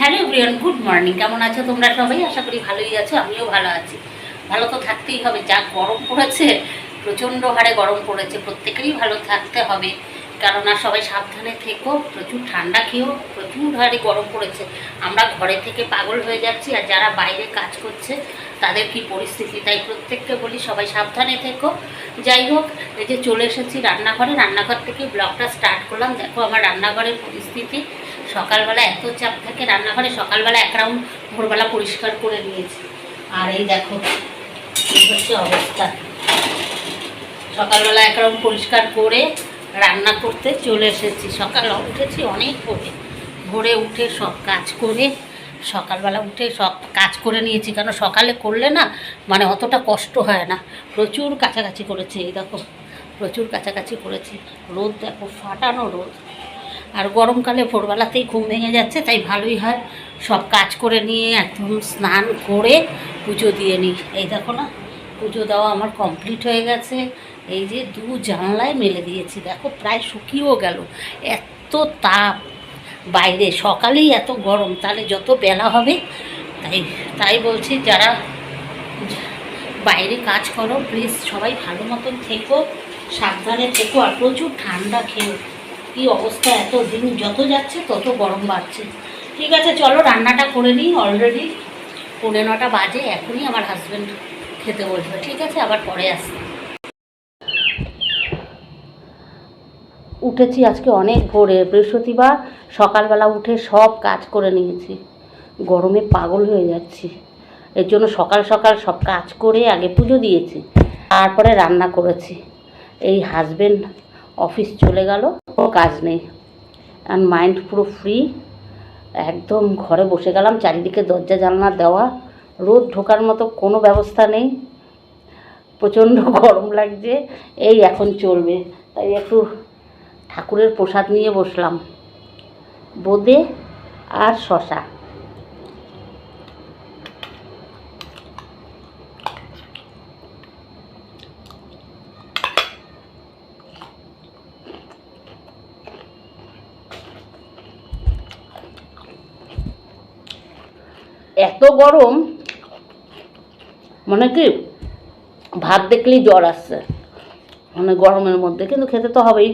Hello everyone, good morning. কেমন আছো তোমরা সবাই? আশা করি ভালোই আছো, আমিও ভালো আছি। ভালো তো থাকতেই হবে, যা গরম পড়েছে, প্রচণ্ড হারে গরম পড়েছে প্রত্যেকেরই ভালো থাকতে হবে। কেননা সবাই সাবধানে থেকো, প্রচুর ঠান্ডা খেয়েও প্রচুর হারে গরম পড়েছে। আমরা ঘরে থেকে পাগল হয়ে যাচ্ছি, আর যারা বাইরে কাজ করছে, তাদের কি পরিস্থিতি? তাই প্রত্যেককে বলি, সবাই সাবধানে থেকো। যাই হোক, এই যে চলে এসেছি রান্নাঘরে। রান্নাঘর থেকে ব্লগটা স্টার্ট করলাম। দেখো আমার রান্নাঘরের পরিস্থিতি। সকালবেলা এত চাপ থাকে রান্নাঘরে, সকালবেলা এক রাউন্ড ভোরবেলা পরিষ্কার করে নিয়েছি। আর এই দেখো, এই হচ্ছে অবস্থা। সকালবেলা এক রাউন্ড পরিষ্কার করে রান্না করতে চলে এসেছি। সকাল উঠেছি অনেক ভোরে ভোরে উঠে সব কাজ করে, সকালবেলা উঠে সব কাজ করে নিয়েছি। কারণ সকালে করলে না মানে অতটা কষ্ট হয় না। প্রচুর কাছাকাছি করেছি, এই দেখো, প্রচুর কাছাকাছি করেছি। রোদ দেখো, ফাটানো রোদ। আর গরমকালে ভোরবেলাতেই ঘুম ভেঙে যাচ্ছে, তাই ভালোই হয়। সব কাজ করে নিয়ে একদম স্নান করে পুজো দিয়ে নিই। এই দেখো না, পুজো দেওয়া আমার কমপ্লিট হয়ে গেছে। এই যে দু জানলায় মেলে দিয়েছি, দেখো প্রায় শুকিয়েও গেল। এত তাপ। বাইরে সকালেই এত গরম, তাহলে যত বেলা হবে, তাই তাই বলছি যারা বাইরে কাজ করো প্লিজ সবাই ভালো মতন থেকো, সাবধানে থেকো, আর প্রচুর ঠান্ডা খেও কী অবস্থা, এত দিন যত যাচ্ছে তত গরম বাড়ছে। ঠিক আছে, চলো, রান্নাটা করে নিই অলরেডি পৌনে নটা বাজে, এখনই আমার হাজব্যান্ড খেতে বসবে, ঠিক আছে? আবার পরে আসি উঠেছি আজকে অনেক ভোরে, বৃহস্পতিবার, সকালবেলা উঠে সব কাজ করে নিয়েছি। গরমে পাগল হয়ে যাচ্ছি। এর জন্য সকাল সকাল সব কাজ করে আগে পুজো দিয়েছি, তারপরে রান্না করেছি। এই হাজবেন্ড অফিস চলে গেল কাজ নেই। আর মাইন্ড পুরো ফ্রি একদম ঘরে বসে গেলাম, চারিদিকে দরজা, জানলা, দেওয়া, রোদ ঢোকার মতো কোনো ব্যবস্থা নেই। প্রচণ্ড গরম লাগছে, এই এখন চলবে। তাই একটু ঠাকুরের প্রসাদ নিয়ে বসলাম, বোঁদে আর শশা। এত গরম মানে কি, ভাত দেখলেই জ্বর আসছে। মানে গরমের মধ্যে, কিন্তু খেতে তো হবেই।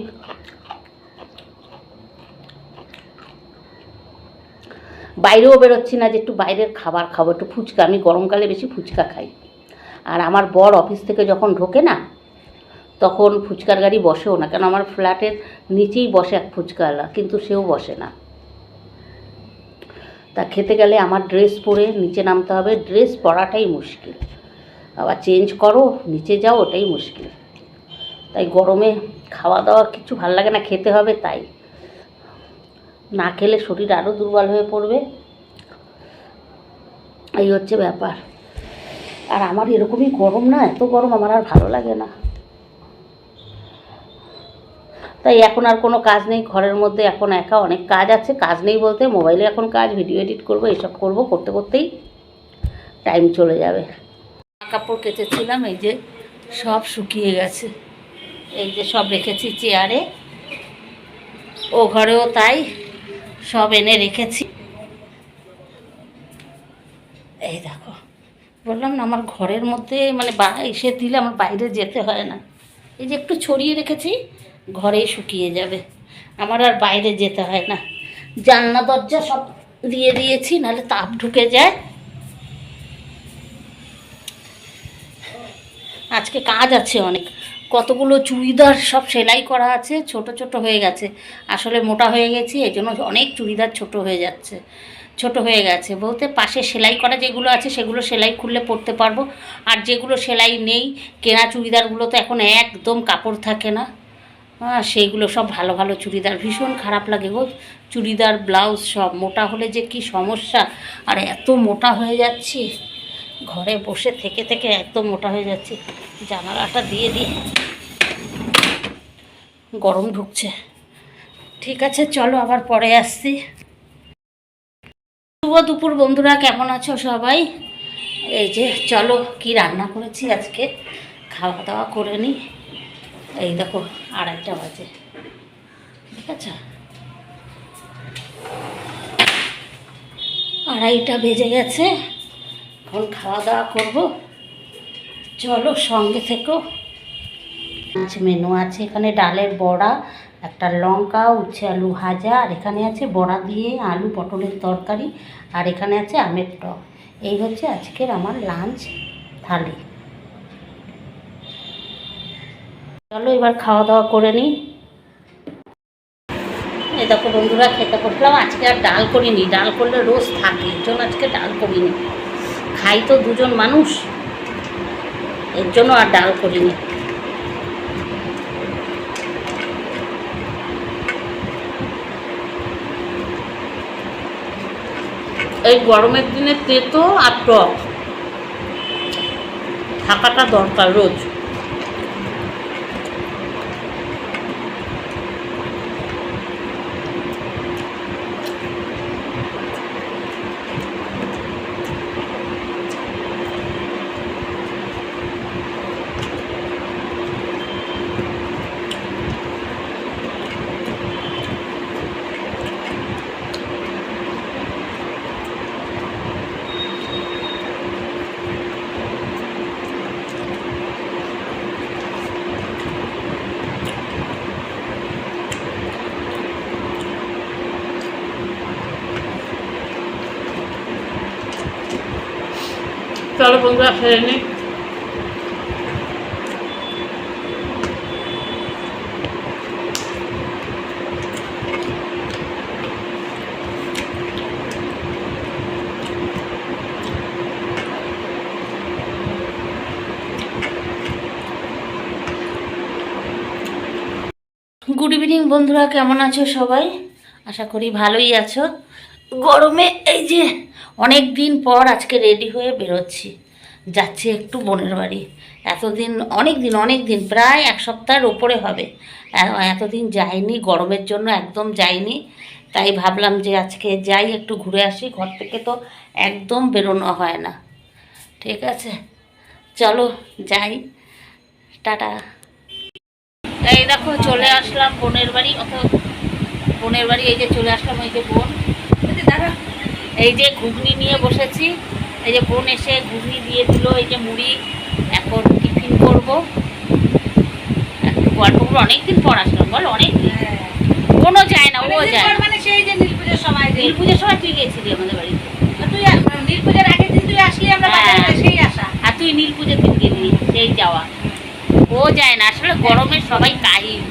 বাইরেও বেরোচ্ছি না, যে একটু বাইরের খাবার খাব, একটু ফুচকা। আমি গরমকালে বেশি ফুচকা খাই। আর আমার বর অফিস থেকে যখন ঢোকে না, তখন ফুচকার গাড়ি বসেও না। কেন, আমার ফ্ল্যাটের নিচেই বসে এক ফুচকাওয়ালা, কিন্তু সেও বসে না। তা খেতে গেলে আমার ড্রেস পরে নিচে নামতে হবে। ড্রেস পরাটাই মুশকিল। আবার চেঞ্জ করো, নিচে যাও, ওটাই মুশকিল। তাই গরমে খাওয়া দাওয়া কিছু ভালো লাগে না, খেতে হবে তাই। না খেলে শরীর আরও দুর্বল হয়ে পড়বে। এই হচ্ছে ব্যাপার। আর আমার এরকমই গরম না, এত গরম আমার আর ভালো লাগে না। তাই এখন আর কোনো কাজ নেই, ঘরের মধ্যে এখন একা অনেক কাজ আছে, কাজ নেই বলতে মোবাইলে এখন কাজ, ভিডিও এডিট করব, এসব করব, করতে করতেই টাইম চলে যাবে। কাপড় কেচেছিলাম, এই যে সব শুকিয়ে গেছে, এই যে সব রেখেছি চেয়ারে, ও ঘরেও তাই সব এনে রেখেছি। এই দেখো, বললাম না আমার ঘরের মধ্যে মানে বা, এসে দিলে আমার বাইরে যেতে হয় না, এই যে একটু ছড়িয়ে রেখেছি ঘরেই শুকিয়ে যাবে। আমার আর বাইরে যেতে হয় না। জানলা, দরজা সব দিয়ে দিয়েছি, নাহলে তাপ ঢুকে যায়। আজকে কাজ আছে অনেক। কতগুলো চুড়িদার সব সেলাই করা আছে, ছোট ছোট হয়ে গেছে। আসলে মোটা হয়ে গেছি এই জন্য অনেক চুড়িদার ছোট হয়ে যাচ্ছে। ছোট হয়ে গেছে। বলতে পাশে সেলাই করা যেগুলো আছে, সেগুলো সেলাই খুললে পরতে পারব। আর যেগুলো সেলাই নেই, কেনা চুড়িদারগুলো তো এখন একদম কাপড় থাকে না। সেইগুলো সব ভালো ভালো চুড়িদার। ভীষণ খারাপ লাগে গো। চুড়িদার, ব্লাউজ সব। মোটা হলে যে কি সমস্যা? আর, এত মোটা হয়ে যাচ্ছি। ঘরে বসে থেকে থেকে এত মোটা হয়ে যাচ্ছি। জানালাটা দিয়ে দিই। গরম ঢুকছে। ঠিক আছে, চলো আবার পরে আসছি। শুভ দুপুর বন্ধুরা, কেমন আছো সবাই? এই যে, চলো কি রান্না করেছি আজকে? খাওয়া দাওয়া করে নিই। এই দেখো, আড়াইটা বাজে। ঠিক আছে? আড়াইটা বেজে গেছে। এখন খাওয়া দাওয়া করব। চলো সঙ্গে থেকো। আছে মেনু আছে। এখানে ডালের বড়া, একটা লঙ্কা, উচ্ছে আলু ভাজা, আর এখানে আছে বড়া দিয়ে আলু পটলের তরকারি, আর এখানে আছে আমের টক। এই হচ্ছে আজকের আমার লাঞ্চ থালি। চলো এবার খাওয়া দাওয়া করে নিই। এই দেখো বন্ধুরা, খেতে বসলাম। আজকে আর ডাল করিনি। ডাল করলে রোজ থাকে। এর জন্য আজকে ডাল করিনি। খাই তো দুজন মানুষ। এর জন্য আর ডাল করিনি। এই গরমের দিনে তেতো আর টক। থাকাটা দরকার রোজ। চলো বন্ধুরা ফেরে নিই গুড ইভিনিং বন্ধুরা কেমন আছো সবাই? আশা করি ভালোই আছো। গরমে এই যে অনেক দিন পর আজকে রেডি হয়ে বেরোচ্ছি। যাচ্ছি একটু বোনের বাড়ি। এতদিন, অনেক দিন অনেক দিন, প্রায় এক সপ্তাহের ওপরে হবে। এতদিন যাইনি, গরমের জন্য একদম যাইনি। তাই ভাবলাম যে আজকে যাই, একটু ঘুরে আসি। ঘর থেকে তো একদম বেরোনো হয় না। ঠিক আছে, চলো যাই। টাটা। এই দেখো, চলে আসলাম বোনের বাড়ি। অত বোনের বাড়ি, এই যে চলে আসলাম, এই যে বোন। এই যে ঘুগনি নিয়ে বসেছি এই যে বোন এসে ঘুগনি দিয়ে দিল এই যে মুড়ি এখন টিফিন করব। গল্প করে অনেকদিন পর আসলাম বল অনেক বোনও যায় না ও যায় মানে সেই যে নীল পুজোর সময় নীল পুজোর সময় তুই গেছিলি আমাদের বাড়িতে। তুই নীল পুজোর আগের দিন তুই আসলি আমরা হ্যাঁ। সেই আসা আর তুই নীল পুজোর দিন গেলি সেই যাওয়া। ও যায় না আসলে গরমে সবাই কাহিল।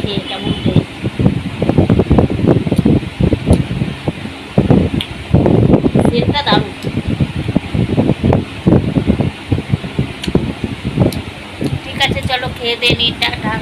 খেয়ে কেমন taste। সেটটা দারুণ ঠিক আছে চলো খেয়ে দে নি টাটা